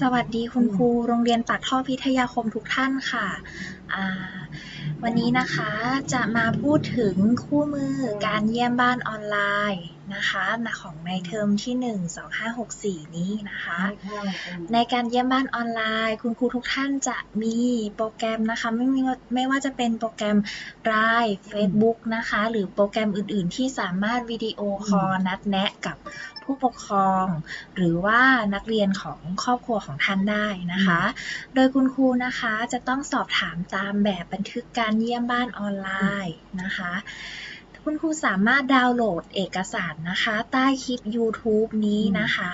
สวัสดีคุณครูโรงเรียนปากท่อพิทยาคมทุกท่านค่ะวันนี้นะคะจะมาพูดถึงคู่มือการเยี่ยมบ้านออนไลน์ นะคะของในเทอมที่ 1 2564 นี้นะคะ ในการเยี่ยมบ้านออนไลน์ คุณครูทุกท่านจะมีโปรแกรมนะคะไม่มีว่าไม่ว่าจะเป็นโปรแกรม Line Facebook นะคะ หรือโปรแกรมอื่น ๆ ที่สามารถวิดีโอคอลนัดแนะกับผู้ปกครอง หรือว่านักเรียนของครอบครัวของท่านได้นะคะ โดยคุณครูนะคะจะต้องสอบถามตามแบบบันทึกการเยี่ยมบ้านออนไลน์นะคะ คุณครูสามารถดาวน์โหลดเอกสารนะคะ ใต้คลิป YouTube นี้นะคะ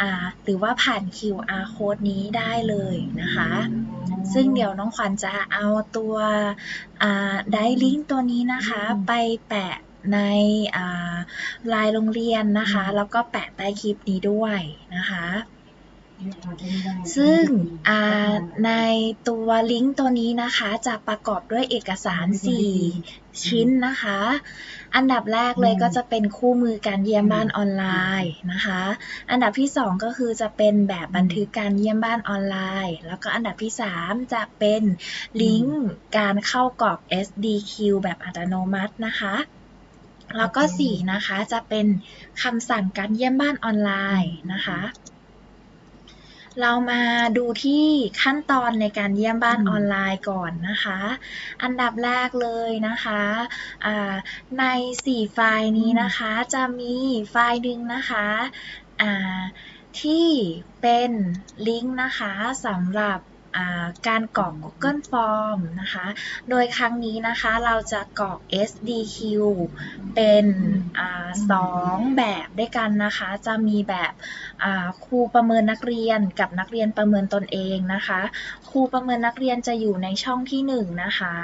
อ่าหรือว่าผ่าน QR code นี้ได้เลยนะคะ ซึ่งเดี๋ยวน้องขวัญจะเอาตัวไดลิงก์ตัวนี้นะคะอืมไปแปะในไลน์โรงเรียนนะคะ แล้วก็แปะใต้คลิปนี้ด้วยนะคะ ซึ่งอ่าในตัวลิงก์ตัวนี้นะคะจะประกอบด้วยเอกสาร 4 ชิ้นนะคะ อันดับแรกเลยอืมก็จะเป็นคู่มือการเยี่ยมบ้านออนไลน์นะคะ อันดับที่ 2 ก็คือจะเป็นแบบบันทึกการเยี่ยมบ้านออนไลน์ แล้วก็อันดับที่ 3 จะเป็นลิงก์การเข้ากรอก SDQ แบบอัตโนมัตินะคะแล้วก็ 4 นะคะ จะเป็นคำสั่งการเยี่ยมบ้านออนไลน์นะคะ เรามาดูที่ขั้นตอนในการเยี่ยมบ้านอืมออนไลน์ก่อนนะคะ อันดับแรกเลยนะคะอ่าใน 4 ไฟล์นี้นะคะจะมีไฟล์หนึ่งนะคะอ่าที่เป็นลิงก์นะคะสำหรับอ่า การกรอก Google Form นะคะ โดยครั้งนี้นะคะเราจะกรอก SDQ เป็นอสองแบบด้วยกันนะคะ จะมีแบบครูประเมินนักเรียนกับนักเรียนประเมินตนเองนะคะ ครูประเมินนักเรียนจะอยู่ในช่องที่หนึ่งนะคะ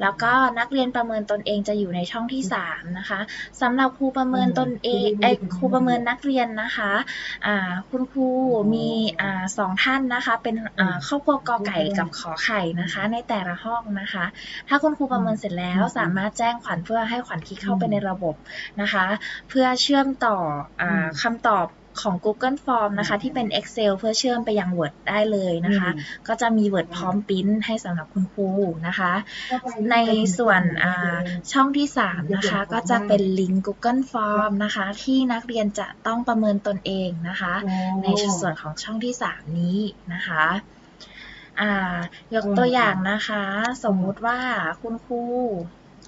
แล้วก็นักเรียนประเมินตนเองจะอยู่ในช่องที่3นะคะสำหรับครูประเมินตนเองไอยครูประเมินนักเรียนนะคะอ่าคุณครูมีอ่าสองท่านนะคะ เป็นอ่าครอบครัวกอไก่กับขอไข่นะคะ ในแต่ละห้องนะคะ ถ้าคุณครูประเมินเสร็จแล้วสามารถแจ้งขวัญเพื่อให้ขวัญคลิกเข้าไปในระบบนะคะ เพื่อเชื่อมต่ออาคำตอบ ของ Google Form นะคะ ที่เป็น Excel เพื่อเชื่อมไปยัง Word ได้เลยนะคะ ก็จะมี Word พร้อมปริ้นให้สำหรับคุณครูนะคะ ในส่วนอ่าช่องที่ 3 นะคะ ก็จะเป็นลิงก์ Google Form นะคะ ที่นักเรียนจะต้องประเมินตนเองนะคะ ในส่วนของช่องที่ 3 นี้นะคะอ่ายกตัวอย่างนะคะ สมมุติว่าคุณครู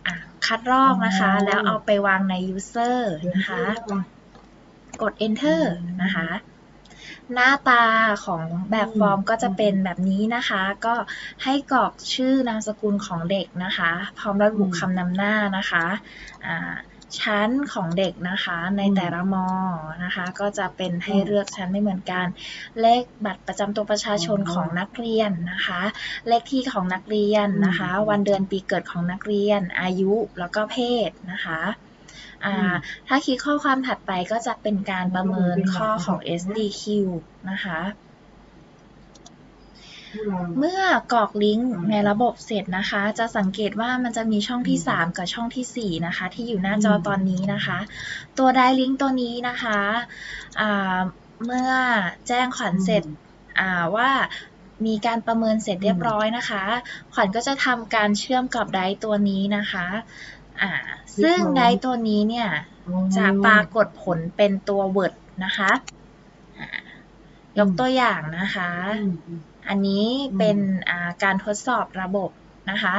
อะคัดลอกนะคะอ๋อแล้วเอาไปวางใน user นะคะ กด enter นะคะ หน้าตาของแบบฟอร์มก็จะเป็นแบบนี้นะคะ ก็ให้กรอกชื่อนามสกุลของเด็กนะคะ พร้อมระบุคำนำหน้านะคะอ่าชั้นของเด็กนะคะในแต่ละมอนะคะ ก็จะเป็นให้เลือกชั้นไม่เหมือนกัน เลขบัตรประจำตัวประชาชนของนักเรียนนะคะ เลขที่ของนักเรียนนะคะ วันเดือนปีเกิดของนักเรียนอายุแล้วก็เพศนะคะ ถ้าคลิกข้อความถัดไปก็จะเป็นการประเมินข้อของ SDQ นะคะ เมื่อกรอกลิงก์ในระบบเสร็จนะคะ จะสังเกตว่ามันจะมีช่องที่ 3 กับช่องทีสี่4 นะคะ ที่อยู่หน้าจอตอนนี้นะคะ ตัวไดลิงก์ตัวนี้นะคะอ่าเมื่อแจ้งขวัญเสร็จอ่าว่ามีการประเมินเสร็จเรียบร้อยนะคะ ขวัญก็จะทำการเชื่อมกับไดตัวนี้นะคะ อ่า ซึ่งไดตัวนี้เนี่ย จะปรากฏผลเป็นตัว Word นะคะอ่ายกตัวอย่างนะคะ อันนี้เป็นอ่าการทดสอบระบบนะคะ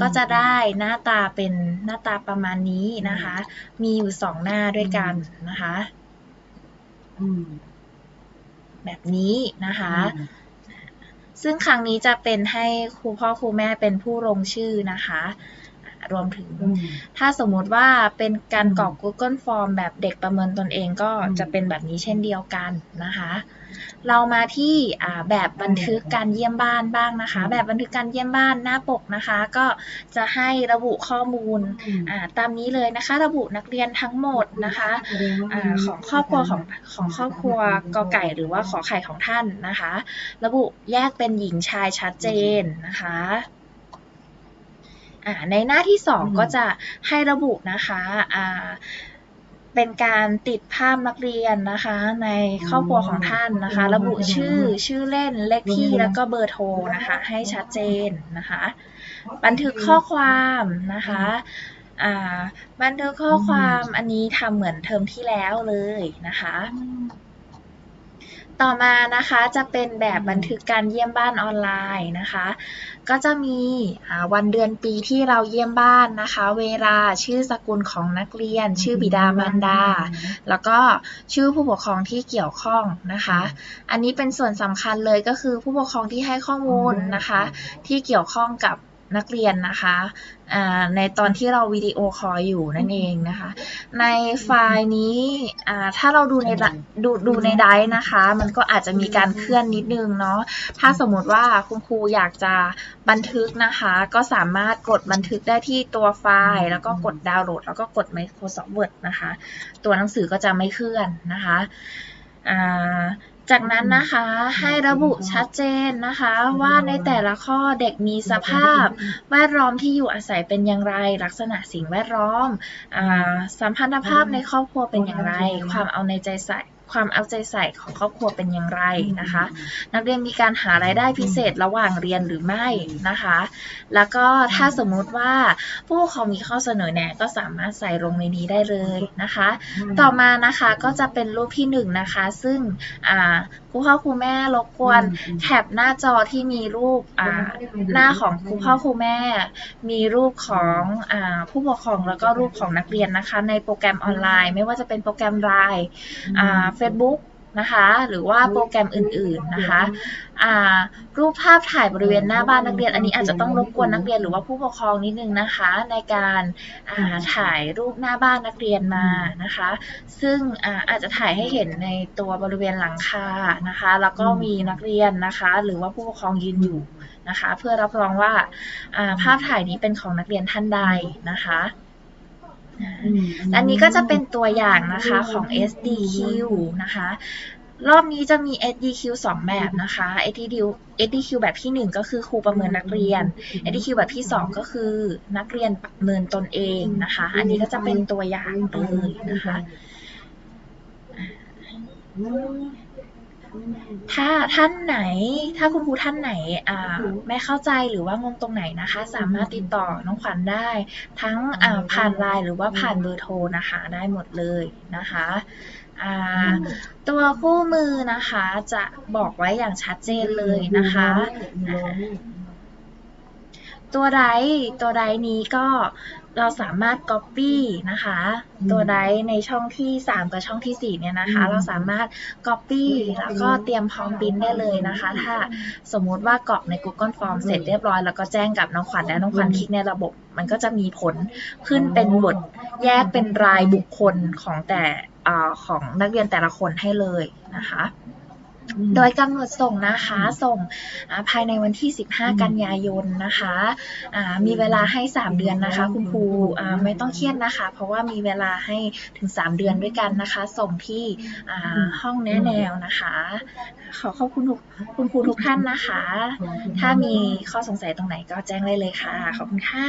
ก็จะได้หน้าตาเป็นหน้าตาประมาณนี้นะคะ มีอยู่สองหน้าด้วยกันนะคะแบบนี้นะคะ ซึ่งครั้งนี้จะเป็นให้ครูพ่อครูแม่เป็นผู้ลงชื่อนะคะอ่า รวมถึง ถ้าสมมุติว่าเป็นการกรอก Google Form แบบเด็กประเมินตนเองก็อืมจะเป็นแบบนี้เช่นเดียวกันนะคะ เรามาที่อ่าแบบบันทึกการเยี่ยมบ้านบ้างนะคะอืมแบบบันทึกการเยี่ยมบ้านหน้าปกนะคะ ก็จะให้ระบุข้อมูลอ่าตามนี้เลยนะคะ ระบุนักเรียนทั้งหมดนะคะอาของครอบครัวของของครอบครัวกอไก่หรือว่าขอไข่ของท่านนะคะ ระบุแยกเป็นหญิงชายชัดเจนนะคะอ่า ในหน้าที่สองอืมก็จะให้ระบุนะคะอ่าเป็นการติดภาพนักเรียนนะคะ ในครอบครัวของท่านนะคะ ระบุชื่อชื่อเล่นเลขที่แล้วก็เบอร์โทรนะคะ ให้ชัดเจนนะคะ บันทึกข้อความนะคะอ่าบันทึกข้อความอันนี้ทำเหมือนเทอมที่แล้วเลยนะคะ ต่อมานะคะจะเป็นแบบบันทึกการเยี่ยมบ้านออนไลน์นะคะ ก็จะมีอ่าวันเดือนปีที่เราเยี่ยมบ้านนะคะ เวลาชื่อสกุลของนักเรียน ชื่อบิดามารดา แล้วก็ชื่อผู้ปกครองที่เกี่ยวข้องนะคะ อันนี้เป็นส่วนสำคัญเลยก็คือผู้ปกครองที่ให้ข้อมูลนะคะ ที่เกี่ยวข้องกับ นักเรียนนะคะอ่าในตอนที่เราวิดีโอคอลอยู่นั่นเองนะคะ ในไฟล์นี้อ่าถ้าเราดูในละดูดูในไดรฟ์นะคะ มันก็อาจจะมีการเคลื่อนนิดนึงเนาะถ้าสมมติว่าคุณครูอยากจะบันทึกนะคะ ก็สามารถกดบันทึกได้ที่ตัวไฟล์ แล้วก็กดดาวน์โหลด แล้วก็กด Microsoft Word นะคะ ตัวหนังสือก็จะไม่เคลื่อนนะคะอ่า จากนั้นนะคะให้ระบุชัดเจนนะคะว่าในแต่ละข้อเด็กมีสภาพ แวดล้อมที่อยู่อาศัยเป็นอย่างไร ลักษณะสิ่งแวดล้อมอาสัมพันธภาพในครอบครัวเป็นอย่างไร ความเอาในใจใส่ ความเอาใจใส่ของครอบครัวเป็นอย่างไรนะคะ นักเรียนมีการหารายได้พิเศษระหว่างเรียนหรือไม่นะคะ แล้วก็ถ้าสมมุติว่าผู้ปกครองมีข้อเสนอแนะก็สามารถใส่ลงในนี้ได้เลยนะคะ ต่อมานะคะก็จะเป็นรูปที่หนึ่งนะคะ ซึ่งอ่าครูพ่อครูแม่รบกวนแท็บหน้าจอที่มีรูปอ่าหน้าของครูพ่อครูแม่ มีรูปของอาผู้ปกครองแล้วก็รูปของนักเรียนนะคะ ในโปรแกรมออนไลน์ ไม่ว่าจะเป็นโปรแกรมไลน์อ่า Facebook นะคะหรือว่าโปรแกรมอื่นๆนะคะอ่ารูปภาพถ่ายบริเวณหน้าบ้านนักเรียน อันนี้อาจจะต้องรบกวนนักเรียนหรือว่าผู้ปกครองนิดนึงนะคะ ในการอ่าถ่ายรูปหน้าบ้านนักเรียนมานะคะ ซึ่งอาอาจจะถ่ายให้เห็นในตัวบริเวณหลังคานะคะ แล้วก็มีนักเรียนนะคะ หรือว่าผู้ปกครองยืนอยู่นะคะ เพื่อรับรองว่าอ่าภาพถ่ายนี้เป็นของนักเรียนท่านใดนะคะ อ่าอันนี้ก็จะเป็นตัวอย่างนะคะของ SDQ นะคะ รอบนี้จะมี SDQ 2 แบบนะคะ SDQ SDQ แบบที่ 1 ก็คือครูประเมินนักเรียน SDQ แบบที่ 2 ก็คือนักเรียนประเมินตนเองนะคะ อันนี้ก็จะเป็นตัวอย่างเลยนะคะ ถ้าท่านไหน ถ้าคุณครูท่านไหนไม่เข้าใจหรือว่างงตรงไหนนะคะ สามารถติดต่อน้องขวัญได้ ทั้งผ่านไลน์หรือว่าผ่านเบอร์โทรนะคะ ได้หมดเลยนะคะตัวคู่มือนะคะจะบอกไว้อย่างชัดเจนเลยนะคะ ตัวไดร์ตัวไดร์นี้ก็เราสามารถ Copy นะคะ ตัวไดร์ในช่องที่ 3 กับช่องทีสี่ 4 เนี่ยนะคะ เราสามารถ Copy แล้วก็เตรียมพร้อมปริ้นได้เลยนะคะ ถ้าสมมุติว่ากรอกใน Google Form เสร็จเรียบร้อย แล้วก็แจ้งกับน้องขวัญและน้องขวัญคลิกในระบบ มันก็จะมีผลขึ้นเป็นบทแยกเป็นรายบุคคลของแต่อาของนักเรียนแต่ละคนให้เลยนะคะ โดยกำหนดส่งนะคะส่งอ่าภายในวันที่ 15 กันยายนนะคะอ่ามีเวลาให้ 3 เดือนนะคะ คุณครูอ่าไม่ต้องเครียดนะคะ เพราะว่ามีเวลาให้ถึง 3 เดือนด้วยกันนะคะ ส่งที่อ่าห้องแนะแนวนะคะ ขอขอบคุณทุกคุณครูทุกท่านนะคะ ถ้ามีข้อสงสัยตรงไหนก็แจ้งได้เลยค่ะ ขอบคุณค่ะ